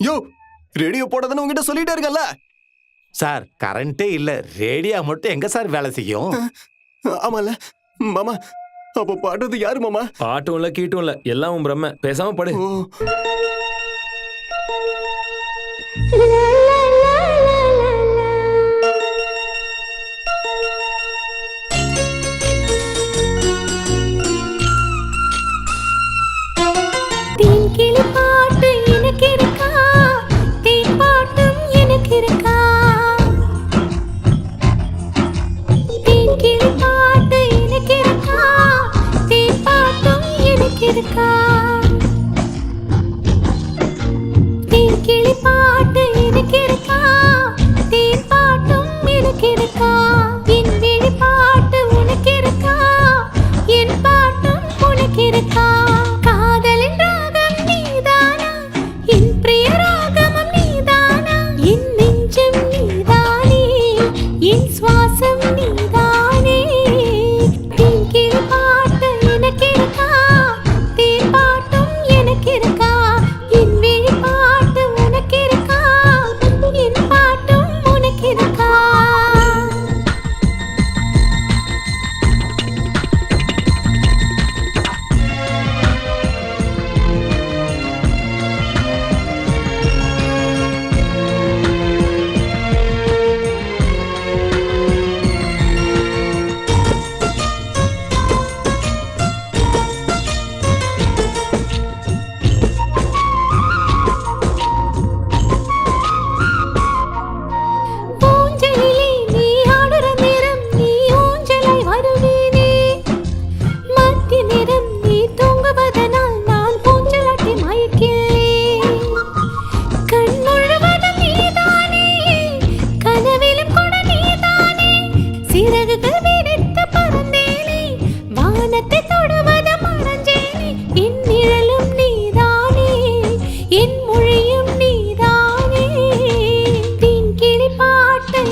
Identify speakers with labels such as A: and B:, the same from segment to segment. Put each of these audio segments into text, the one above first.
A: யோ radio போடாதுன்னு உங்ககிட்ட சொல்லிட்டே இருக்கல
B: சார் கரண்டே இல்ல. ரேடியோ மட்டும் எங்க சார் வேலை செய்யும்?
A: ஆமால மாமா அப்ப பாடுறது யாரு மாமா?
C: பாட்டும் இல்ல கீட்டும் இல்ல. எல்லாம் பிரம்ம. பேசாம படு.
D: இருக்கா தேன் கிளி பாட்டு எனக்கு இருக்கா தேன் பாட்டும் எனக்கு இருக்கா என் விழி பாட்டு உனக்கு இருக்கா என் பாட்டும் உனக்கு இருக்கா காதலின் ராகம் நீதானா என் பிரிய ராகமும் நீதானா என் நெஞ்சம் நீதானே என் சுவாசம் நீ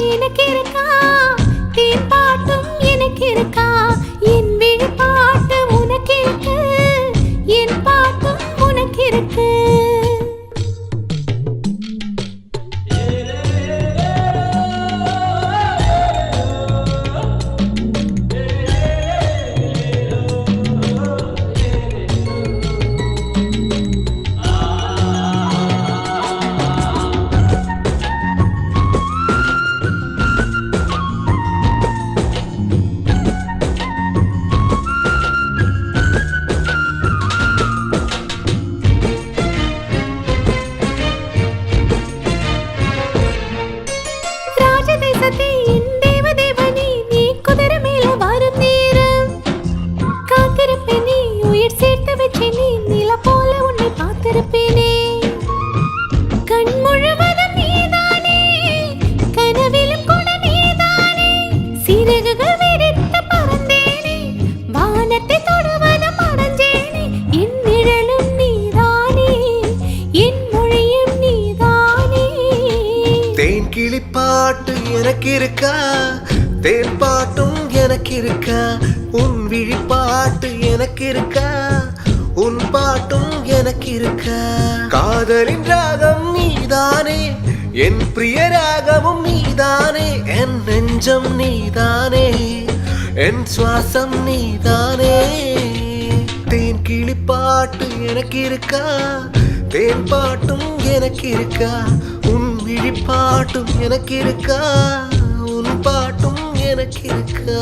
D: எனக்கு இருக்கா? தேன் பாட்டும் எனக்கு இருக்கா?
E: தேன் கிளி பாட்டு எனக்கு இருக்கா தேன் பாட்டும் எனக்கு இருக்கா உன் விழி பாட்டு எனக்கு இருக்கா உன் பாட்டும் எனக்கு இருக்கா காதலின் ராகம் நீதானே என் பிரிய ராகமும் நீதானே என் நெஞ்சம் நீதானே என் சுவாசம் நீதானே. தேன் கிளி பாட்டு எனக்கு இருக்கா தேன் பாட்டும் எனக்கு இருக்கா விழிப்பாட்டும் எனக்கு இருக்கா உன் பாட்டும் எனக்கு இருக்கா